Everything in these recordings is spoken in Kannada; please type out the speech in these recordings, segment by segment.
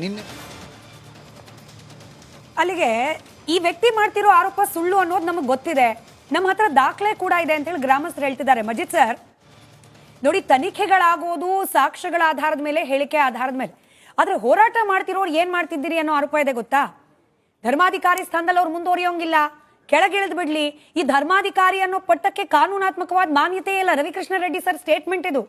ನಿನ್ನೆ ಅಲ್ಲಿಗೆ ಈ ವ್ಯಕ್ತಿ ಮಾಡ್ತಿರೋ ಆರೋಪ ಸುಳ್ಳು ಅನ್ನೋದು ನಮಗೆ ಗೊತ್ತಿದೆ. ನಮ್ಮ ಹತ್ರ ದಾಖಲೆ ಕೂಡ ಇದೆ ಅಂತ ಹೇಳಿ ಗ್ರಾಮಸ್ಥರು ಹೇಳ್ತಿದ್ದಾರೆ. ಮಜಿದ್ ಸರ್, ನೋಡಿ, ತನಿಖೆಗಳಾಗೋದು ಸಾಕ್ಷ್ಯಗಳ ಆಧಾರದ ಮೇಲೆ, ಹೇಳಿಕೆ ಆಧಾರದ ಮೇಲೆ. ಆದ್ರೆ ಹೋರಾಟ ಮಾಡ್ತಿರೋರು ಏನ್ ಮಾಡ್ತಿದ್ದೀರಿ ಅನ್ನೋ ಆರೋಪ ಇದೆ ಗೊತ್ತಾ? ಧರ್ಮಾಧಿಕಾರಿ ಸ್ಥಾನದಲ್ಲಿ ಅವ್ರು ಮುಂದುವರಿಯೋಂಗಿಲ್ಲ. ಕೆಳಗಿಳಿದ್ ಬಿಡ್ಲಿ. ಈ ಧರ್ಮಾಧಿಕಾರಿ ಅನ್ನೋ ಪಟ್ಟಕ್ಕೆ ಕಾನೂನಾತ್ಮಕವಾದ ಮಾನ್ಯತೆ ಇಲ್ಲ. ರವಿಕೃಷ್ಣ ರೆಡ್ಡಿ ಸರ್ ಸ್ಟೇಟ್ಮೆಂಟ್ ಇದು.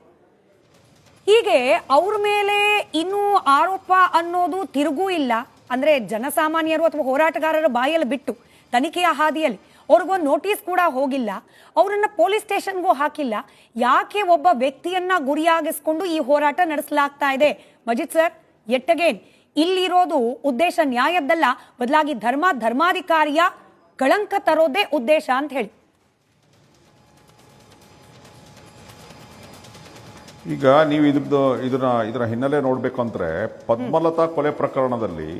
ಹೀಗೆ ಅವ್ರ ಮೇಲೆ ಇನ್ನೂ ಆರೋಪ ಅನ್ನೋದು ತಿರುಗೂ ಇಲ್ಲ. ಅಂದ್ರೆ ಜನಸಾಮಾನ್ಯರು ಅಥವಾ ಹೋರಾಟಗಾರರ ಬಾಯಲ್ಲಿ ಬಿಟ್ಟು ತನಿಖೆಯ ಹಾದಿಯಲ್ಲಿ ಅವ್ರಿಗೊಂದು ನೋಟಿಸ್ ಕೂಡ ಹೋಗಿಲ್ಲ. ಅವರನ್ನ ಪೊಲೀಸ್ ಸ್ಟೇಷನ್ಗೂ ಹಾಕಿಲ್ಲ. ಯಾಕೆ ಒಬ್ಬ ವ್ಯಕ್ತಿಯನ್ನ ಗುರಿಯಾಗಿಸ್ಕೊಂಡು ಈ ಹೋರಾಟ ನಡೆಸಲಾಗ್ತಾ ಇದೆ? ಮಜಿದ್ ಸರ್ ಎಟ್ಟಗೇನ್ ಇಲ್ಲಿರೋದು ಉದ್ದೇಶ ನ್ಯಾಯದ್ದಲ್ಲ. ಬದಲಾಗಿ ಧರ್ಮ ಧರ್ಮಾಧಿಕಾರಿಯ ಕಳಂಕ ತರೋದೇ ಉದ್ದೇಶ ಅಂತ ಹೇಳಿ. ಈಗ ನೀವು ಇದ್ರದ್ದು, ಇದನ್ನ, ಇದರ ಹಿನ್ನೆಲೆ ನೋಡಬೇಕು ಅಂದರೆ ಪದ್ಮಲತಾ ಕೊಲೆ ಪ್ರಕರಣದಲ್ಲಿ,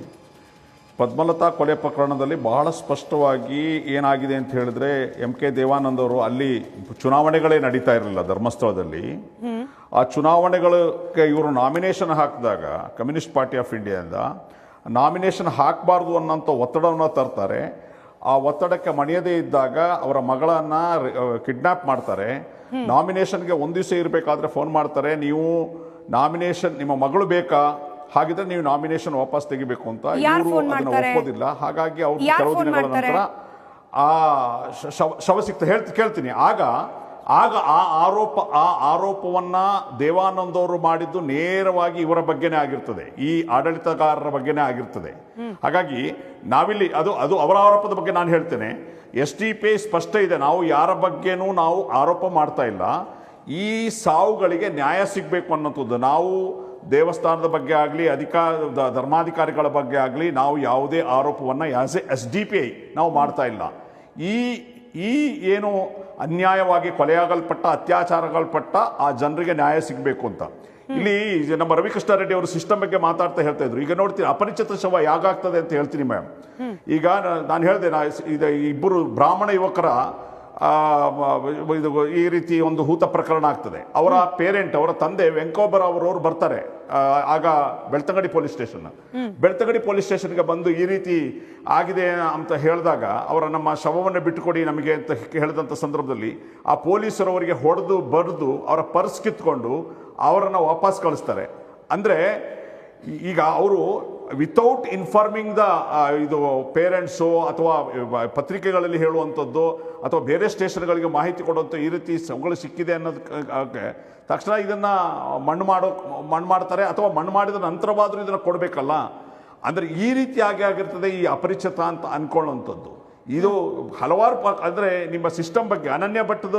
ಪದ್ಮಲತಾ ಕೊಲೆ ಪ್ರಕರಣದಲ್ಲಿ ಬಹಳ ಸ್ಪಷ್ಟವಾಗಿ ಏನಾಗಿದೆ ಅಂತ ಹೇಳಿದ್ರೆ ಎಂ ಕೆ ದೇವಾನಂದ್ ಅವರು ಅಲ್ಲಿ ಚುನಾವಣೆಗಳೇ ನಡೀತಾ ಇರಲಿಲ್ಲ ಧರ್ಮಸ್ಥಳದಲ್ಲಿ. ಆ ಚುನಾವಣೆಗಳಿಗೆ ಇವರು ನಾಮಿನೇಷನ್ ಹಾಕಿದಾಗ ಕಮ್ಯುನಿಸ್ಟ್ ಪಾರ್ಟಿ ಆಫ್ ಇಂಡಿಯಾದಿಂದ ನಾಮಿನೇಷನ್ ಹಾಕಬಾರ್ದು ಅನ್ನೋಂಥ ಒತ್ತಡವನ್ನು ತರ್ತಾರೆ. ಆ ಒತ್ತಡಕ್ಕೆ ಮಣಿಯದೇ ಇದ್ದಾಗ ಅವರ ಮಗಳನ್ನ ಕಿಡ್ನಾಪ್ ಮಾಡ್ತಾರೆ. ನಾಮಿನೇಷನ್ಗೆ ಒಂದು ದಿವಸ ಇರಬೇಕಾದ್ರೆ ಫೋನ್ ಮಾಡ್ತಾರೆ. ನೀವು ನಾಮಿನೇಷನ್ ನಿಮ್ಮ ಮಗಳು ಬೇಕಾ? ಹಾಗಿದ್ರೆ ನೀವು ನಾಮಿನೇಷನ್ ವಾಪಸ್ ತೆಗಿಬೇಕು ಅಂತ ಇವರು ಅದನ್ನ? ಒಪ್ಪೋದಿಲ್ಲ ಹಾಗಾಗಿ ಅವರು ಕೆಲವು ದಿನಗಳ ನಂತರ ಆ ಶವ ಶವ ಸಿಕ್ತ ಹೇಳ್ತಿ ಕೇಳ್ತೀನಿ. ಆಗ ಆಗ ಆ ಆರೋಪ, ಆ ಆರೋಪವನ್ನ ದೇವಾನಂದ ಅವರು ಮಾಡಿದ್ದು ನೇರವಾಗಿ ಇವರ ಬಗ್ಗೆನೇ ಆಗಿರ್ತದೆ. ಈ ಆಡಳಿತಗಾರರ ಬಗ್ಗೆನೇ ಆಗಿರ್ತದೆ. ಹಾಗಾಗಿ ನಾವಿಲ್ಲಿ, ಅದು ಅದು ಅವರ ಆರೋಪದ ಬಗ್ಗೆ ನಾನು ಹೇಳ್ತೇನೆ. ಎಸ್ ಟಿ ಪಿ ಸ್ಪಷ್ಟ ಇದೆ. ನಾವು ಯಾರ ಬಗ್ಗೆನೂ ನಾವು ಆರೋಪ ಮಾಡ್ತಾ ಇಲ್ಲ. ಈ ಸಾವುಗಳಿಗೆ ನ್ಯಾಯ ಸಿಗಬೇಕು ಅನ್ನೋಂಥದ್ದು ನಾವು ದೇವಸ್ಥಾನದ ಬಗ್ಗೆ ಆಗಲಿ, ಅಧಿಕಾರ ಧರ್ಮಾಧಿಕಾರಿಗಳ ಬಗ್ಗೆ ಆಗಲಿ, ನಾವು ಯಾವುದೇ ಆರೋಪವನ್ನು a S D P I ನಾವು ಮಾಡ್ತಾ ಇಲ್ಲ. ಈ ಈ ಏನು ಅನ್ಯಾಯವಾಗಿ ಕೊಲೆಯಾಗಲ್ಪಟ್ಟ, ಅತ್ಯಾಚಾರಗಲ್ಪಟ್ಟ ಆ ಜನರಿಗೆ ನ್ಯಾಯ ಸಿಗಬೇಕು ಅಂತ. ಇಲ್ಲಿ ನಮ್ಮ ರವಿಕೃಷ್ಣ ರೆಡ್ಡಿ ಅವರು ಸಿಸ್ಟಮ್ ಬಗ್ಗೆ ಮಾತಾಡ್ತಾ ಹೇಳ್ತಾ ಇದ್ರು. ಈಗ ನೋಡ್ತೀನಿ, ಅಪರಿಚಿತ ಶವ ಯಾಗಾಗ್ತದೆ ಅಂತ ಹೇಳ್ತೀನಿ ಮ್ಯಾಮ್ ಈಗ ನಾನು ಹೇಳಿದೆ, ನಾ ಇಬ್ಬರು ಬ್ರಾಹ್ಮಣ ಯುವಕರ ಇದು ಈ ರೀತಿ ಒಂದು ಹೂತ ಪ್ರಕರಣ ಆಗ್ತದೆ. ಅವರ ಪೇರೆಂಟ್ ಅವರ ತಂದೆ ವೆಂಕೋಬರ ಅವರವ್ರು ಬರ್ತಾರೆ. ಆಗ Belthangady police station. Belthangady police ಸ್ಟೇಷನ್ಗೆ ಬಂದು ಈ ರೀತಿ ಆಗಿದೆ ಅಂತ ಹೇಳಿದಾಗ ಅವರ ನಮ್ಮ ಶವವನ್ನು ಬಿಟ್ಟುಕೊಡಿ ನಮಗೆ ಅಂತ ಹೇಳಿದಂಥ ಸಂದರ್ಭದಲ್ಲಿ ಆ ಪೊಲೀಸರವರಿಗೆ ಹೊಡೆದು ಬರೆದು ಅವರ ಪರ್ಸ್ ಕಿತ್ಕೊಂಡು ಅವರನ್ನು ವಾಪಸ್ ಕಳಿಸ್ತಾರೆ. ಅಂದರೆ ಈಗ ಅವರು ವಿತೌಟ್ ಇನ್ಫಾರ್ಮಿಂಗ್ ದ ಇದು ಪೇರೆಂಟ್ಸು ಅಥವಾ ಪತ್ರಿಕೆಗಳಲ್ಲಿ ಹೇಳುವಂಥದ್ದು ಅಥವಾ ಬೇರೆ ಸ್ಟೇಷನ್ಗಳಿಗೆ ಮಾಹಿತಿ ಕೊಡುವಂಥ ಈ ರೀತಿ ಸಂಗಳು ಸಿಕ್ಕಿದೆ ಅನ್ನೋದಕ್ಕೆ ತಕ್ಷಣ ಇದನ್ನ ಮಣ್ಣು ಮಾಡೋ, ಮಣ್ಣು ಮಾಡ್ತಾರೆ ಅಥವಾ ಮಣ್ಣು ಮಾಡಿದ ನಂತರವಾದರೂ ಇದನ್ನು ಕೊಡಬೇಕಲ್ಲ. ಅಂದರೆ ಈ ರೀತಿಯಾಗಿ ಆಗಿರ್ತದೆ ಈ ಅಪರಿಚಿತ ಅಂತ ಅಂದ್ಕೊಳ್ಳೋವಂಥದ್ದು ಇದು ಹಲವಾರು ಪ, ಅಂದರೆ ನಿಮ್ಮ ಸಿಸ್ಟಮ್ ಬಗ್ಗೆ ಅನನ್ಯ ಭಟ್ಟದ,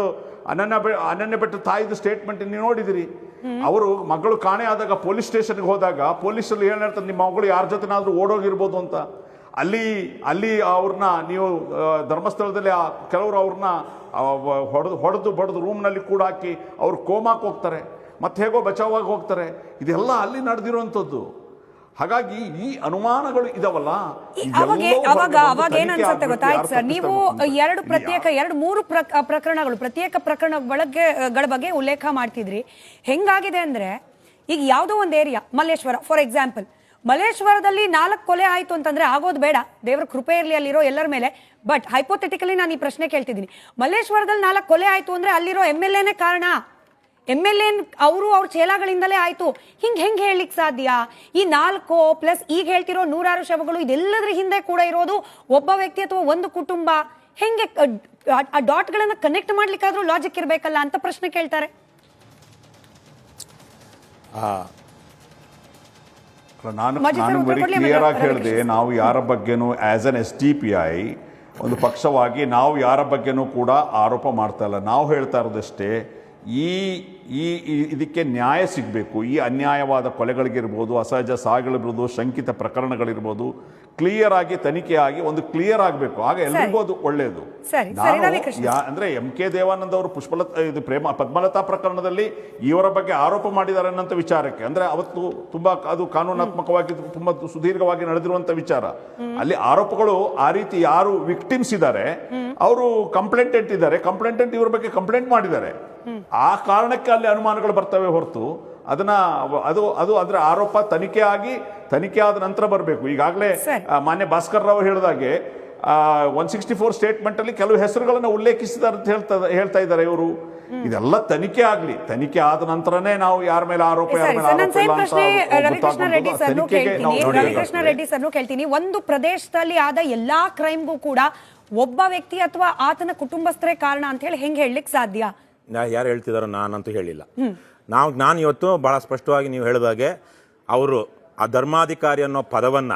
ಅನನ್ಯ ಅನನ್ಯ ಭಟ್ಟ ತಾಯಿದು ಸ್ಟೇಟ್ಮೆಂಟ್ ನೀವು ನೋಡಿದಿರಿ. ಅವರು ಮಗಳು ಕಾಣೆ ಆದಾಗ ಪೊಲೀಸ್ ಸ್ಟೇಷನ್ಗೆ ಹೋದಾಗ ಪೊಲೀಸಲ್ಲಿ ಏನು ಹೇಳ್ತಾರೆ, ನಿಮ್ಮ ಮಗಳು ಯಾರ ಜೊತೆನಾದರೂ ಓಡೋಗಿರ್ಬೋದು ಅಂತ. ಅಲ್ಲಿ ಅಲ್ಲಿ ಅವ್ರನ್ನ ನೀವು ಧರ್ಮಸ್ಥಳದಲ್ಲಿ ಆ ಕೆಲವರು ಅವ್ರನ್ನ ಹೊಡೆದು ಹೊಡೆದು ಬಡ್ದು ರೂಮ್ನಲ್ಲಿ ಕೂಡ ಹಾಕಿ ಅವ್ರು ಕೋಮಾಕ್ಕೆ ಹೋಗ್ತಾರೆ. ಮತ್ತೆ ಹೇಗೋ ಬಚಾವಾಗಿ ಹೋಗ್ತಾರೆ. ಇದೆಲ್ಲ ಅಲ್ಲಿ ನಡೆದಿರುವಂಥದ್ದು ಹಾಗಾಗಿ ಈ ಅನುಮಾನಗಳು ಇದಾವಲ್ಲ ಅವಾಗ ಅವಾಗ ಬಂದು ಅವಾಗ ಏನ್ ಅನ್ಸುತ್ತೆ ಆಗ್ಬೇಕು, ಗೊತ್ತಾಯ್ತು ಸರ್? ನೀವು ಎರಡು. ಪ್ರತ್ಯೇಕ ಎರಡು ಮೂರು ಪ್ರಕ- ಪ್ರಕರಣಗಳು ಪ್ರತ್ಯೇಕ ಪ್ರಕರಣ ಬಗ್ಗೆ ಗಳ ಬಗ್ಗೆ ಉಲ್ಲೇಖ ಮಾಡ್ತಿದ್ರಿ. ಹೆಂಗಾಗಿದೆ ಅಂದ್ರೆ ಈಗ ಯಾವುದೋ ಒಂದು ಏರಿಯಾ ಮಲ್ಲೇಶ್ವರ ಫಾರ್ ಎಕ್ಸಾಂಪಲ್ ಮಲ್ಲೇಶ್ವರದಲ್ಲಿ ನಾಲ್ಕು ಕೊಲೆ ಆಯಿತು ಅಂತಂದ್ರೆ ಆಗೋದು ಬೇಡ. ದೇವರ ಕೃಪೆ ಇರಲಿ ಅಲ್ಲಿರೋ ಎಲ್ಲರ ಮೇಲೆ. ಬಟ್ ಹೈಪೋಥೆಟಿಕಲಿ ನಾನು ಈ ಪ್ರಶ್ನೆ ಕೇಳ್ತಿದ್ದೀನಿ. ಮಲ್ಲೇಶ್ವರದಲ್ಲಿ ನಾಲ್ಕು ಕೊಲೆ ಆಯಿತು ಅಂದ್ರೆ ಅಲ್ಲಿರೋ ಎಂ ಎಲ್ ಎನೇ ಕಾರಣ? ಎಂ ಎಲ್ ಎನ್ ಅವರು ಅವ್ರ ಚೇಲಾಗಳಿಂದಲೇ ಆಯಿತು. ಹಿಂಗೆ ಹೆಂಗೆ ಹೇಳಲಿಕ್ಕೆ ಸಾಧ್ಯ? ಈ ನಾಲ್ಕು ಪ್ಲಸ್ ಈಗ ಹೇಳ್ತಿರೋ ನೂರಾರು ಶವಗಳು ಇದೆಲ್ಲದ್ರ ಹಿಂದೆ ಕೂಡ ಇರೋದು ಒಬ್ಬ ವ್ಯಕ್ತಿ ಅಥವಾ ಒಂದು ಕುಟುಂಬ. ಹೆಂಗೆ ಆ- ಡಾಟ್ಗಳನ್ನು ಕನೆಕ್ಟ್ ಮಾಡ್ಲಿಕ್ಕಾದ್ರೂ ಲಾಜಿಕ್ ಇರಬೇಕಲ್ಲ ಅಂತ ಪ್ರಶ್ನೆ ಕೇಳ್ತಾರೆ. ನಾನು ನಾನು ಬರಿ ಕ್ಲಿಯರ್ ಆಗಿ ಹೇಳಿದೆ ನಾವು ಯಾರ ಬಗ್ಗೆನೂ as an S D P I ಒಂದು ಪಕ್ಷವಾಗಿ ನಾವು ಯಾರ ಬಗ್ಗೆನೂ ಕೂಡ ಆರೋಪ ಮಾಡ್ತಾ ಇಲ್ಲ. ನಾವು ಹೇಳ್ತಾ ಇರೋದಷ್ಟೇ ಈ ಈ ಇದಕ್ಕೆ ನ್ಯಾಯ ಸಿಗಬೇಕು. ಈ ಅನ್ಯಾಯವಾದ ಕೊಲೆಗಳಿಗಿರ್ಬೋದು ಅಸಹಜ ಸಾವುಗಳಿರ್ಬೋದು ಶಂಕಿತ ಪ್ರಕರಣಗಳಿರ್ಬೋದು ಕ್ಲಿಯರ್ ಆಗಿ ತನಿಖೆಯಾಗಿ ಆಗಿ ಒಂದು ಕ್ಲಿಯರ್ ಆಗಬೇಕು. ಆಗ ಎಲ್ರಿಗೂ ಅದು ಒಳ್ಳೆಯದು ಅಂದ್ರೆ ಎಂ ಕೆ ದೇವಾನಂದ್ ಅವರು ಪುಷ್ಪಲತಾ ಇದು ಪ್ರೇಮ ಪದ್ಮಲತಾ ಪ್ರಕರಣದಲ್ಲಿ ಇವರ ಬಗ್ಗೆ ಆರೋಪ ಮಾಡಿದ್ದಾರೆ ಅನ್ನೋಂಥ ವಿಚಾರಕ್ಕೆ. ಅಂದ್ರೆ ಅವತ್ತು ತುಂಬಾ ಅದು ಕಾನೂನಾತ್ಮಕವಾಗಿ ತುಂಬಾ ಸುದೀರ್ಘವಾಗಿ ನಡೆದಿರುವಂತ ವಿಚಾರ. ಅಲ್ಲಿ ಆರೋಪಗಳು ಆ ರೀತಿ ಯಾರು ವಿಕ್ಟಿಮ್ಸ್ ಇದ್ದಾರೆ ಅವರು ಕಂಪ್ಲೇಂಟೆಂಟ್ ಇದ್ದಾರೆ. ಕಂಪ್ಲೇಂಟೆಂಟ್ ಇವ್ರ ಬಗ್ಗೆ ಕಂಪ್ಲೇಂಟ್ ಮಾಡಿದ್ದಾರೆ. ಆ ಕಾರಣಕ್ಕೆ ಅಲ್ಲಿ ಅನುಮಾನಗಳು ಬರ್ತವೆ ಹೊರತು. ಅದನ್ನ ಅದು ಅದು ಅದರ ಆರೋಪ ತನಿಖೆ ಆಗಿ ತನಿಖೆ ಆದ ನಂತರ ಬರಬೇಕು. ಈಗಾಗಲೇ ಮಾನ್ಯ ಭಾಸ್ಕರ್ ರಾವ್ ಹೇಳಿದಾಗೆ ಒನ್ ಸಿಕ್ಸ್ಟಿ ಫೋರ್ ಸ್ಟೇಟ್ಮೆಂಟ್ ಅಲ್ಲಿ ಕೆಲವು ಹೆಸರುಗಳನ್ನು ಉಲ್ಲೇಖಿಸಿದ್ದಾರೆ ಅಂತ ಹೇಳ್ತಾ ಹೇಳ್ತಾ ಇದ್ದಾರೆ ಇವರು. ಇದೆಲ್ಲ ತನಿಖೆ ಆಗ್ಲಿ. ತನಿಖೆ ಆದ ನಂತರನೇ ನಾವು ಯಾರ ಮೇಲೆ ಆರೋಪ ರವಿಕೃಷ್ಣ ರೆಡ್ಡಿ ಸರ್ ಕೇಳ್ತೀನಿ. ನಾವು ರವಿಕೃಷ್ಣ ನೋಡ್ಬೇಕಾಗ್ತದೆ. ರೆಡ್ಡಿ ಸರ್ನು ಕೇಳ್ತೀನಿ. ಒಂದು ಪ್ರದೇಶದಲ್ಲಿ ಆದ ಎಲ್ಲಾ ಕ್ರೈಮ್ಗೂ ಕೂಡ ಒಬ್ಬ ವ್ಯಕ್ತಿ ಅಥವಾ ಆತನ ಕುಟುಂಬಸ್ಥರೇ ಕಾರಣ ಅಂತ ಹೇಳಿ ಹೆಂಗ್ ಹೇಳಲಿಕ್ಕೆ ಸಾಧ್ಯ? ನಾ ಯಾರು ಹೇಳ್ತಿದಾರೋ ನಾನಂತೂ ಹೇಳಿಲ್ಲ. ನಾವು ನಾನು ಇವತ್ತು ಬಹಳ ಸ್ಪಷ್ಟವಾಗಿ ನೀವು ಹೇಳಿದಾಗೆ ಅವರು ಆ ಧರ್ಮಾಧಿಕಾರಿ ಅನ್ನೋ ಪದವನ್ನ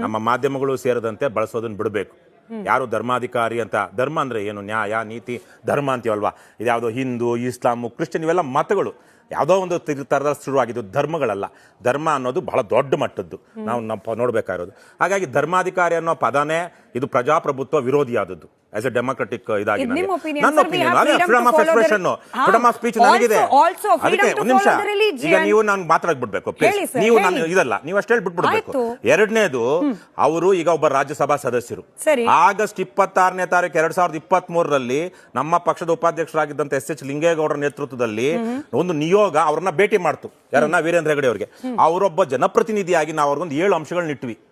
ನಮ್ಮ ಮಾಧ್ಯಮಗಳು ಸೇರದಂತೆ ಬಳಸೋದನ್ನ ಬಿಡಬೇಕು. ಯಾರು ಧರ್ಮಾಧಿಕಾರಿ ಅಂತ ಧರ್ಮ ಅಂದ್ರೆ ಏನು? ನ್ಯಾಯ ನೀತಿ ಧರ್ಮ ಅಂತೀವಲ್ವಾ? ಇದ್ಯಾವುದೋ ಹಿಂದೂ ಇಸ್ಲಾಮು ಕ್ರಿಶ್ಚಿಯನ್ ಇವೆಲ್ಲ ಮತಗಳು. ಯಾವುದೋ ಒಂದು ಥರದ ಶುರುವಾಗಿದ್ದು ಧರ್ಮಗಳಲ್ಲ. ಧರ್ಮ ಅನ್ನೋದು ಬಹಳ ದೊಡ್ಡ ಮಟ್ಟದ್ದು. ನಾವು ನಮ್ಮ ನೋಡಬೇಕಾಗಿರೋದು. ಹಾಗಾಗಿ ಧರ್ಮಾಧಿಕಾರಿ ಅನ್ನೋ ಪದನೇ ಇದು ಪ್ರಜಾಪ್ರಭುತ್ವ ವಿರೋಧಿಯಾದದ್ದು. ಆಸ್ ಎ ಡೆಮೋಕ್ರೆಟಿಕ್ ಇದಾಗಿ ಇದು ನಿಮ್ಮ ನನಗೆ. opinion, ನನ್ನ sir. We ಒಪಿನಿಯನ್ have ಅದೇ freedom freedom to of follow the- expression ಹಾ. ಫ್ರೀಡಮ್ ಆಫ್ ಸ್ಪೀಚ್ Also- ನನಗಿದೆ also freedom ಅದಕ್ಕೆ to ಒಂದು ನಿಮಿಷ follow the religion. ಈಗ ನೀವು ನಾನು ಮಾತಾಡ್ಬಿಡ್ಬೇಕು ಪ್ಲೀಸ್ ಹೇಳಿ sir, ನೀವು ಹೇಳಿ. ನಾನು ಇದಲ್ಲ ನೀವು ಅಷ್ಟೇ ಬಿಟ್ಬಿಡ್ಬೇಕು ಆಯ್ತು. ಎರಡನೇದು ಅವರು ಈಗ ಒಬ್ಬ ರಾಜ್ಯಸಭಾ ಸದಸ್ಯರು ಸರಿ. ಆಗಸ್ಟ್ ಇಪ್ಪತ್ತಾರನೇ ತಾರೀಕು ಎರಡ್ ಸಾವಿರದ ಇಪ್ಪತ್ತ್ ಮೂರರಲ್ಲಿ ನಮ್ಮ ಪಕ್ಷದ ಉಪಾಧ್ಯಕ್ಷರಾಗಿದ್ದಂತ ಎಸ್ ಎಚ್ ಲಿಂಗೇಗೌಡರ ನೇತೃತ್ವದಲ್ಲಿ ಒಂದು ನಿಯೋಗ ಅವ್ರನ್ನ ಭೇಟಿ ಮಾಡ್ತು ಯಾರನ್ನ ವೀರೇಂದ್ರ ಹೆಗಡೆ ಅವರಿಗೆ ಅವರೊಬ್ಬ ಜನಪ್ರತಿನಿಧಿಯಾಗಿ ನಾವು ಅವ್ರಿಗೊಂದು ಏಳು ಅಂಶಗಳನ್ನ ಇಟ್ವಿ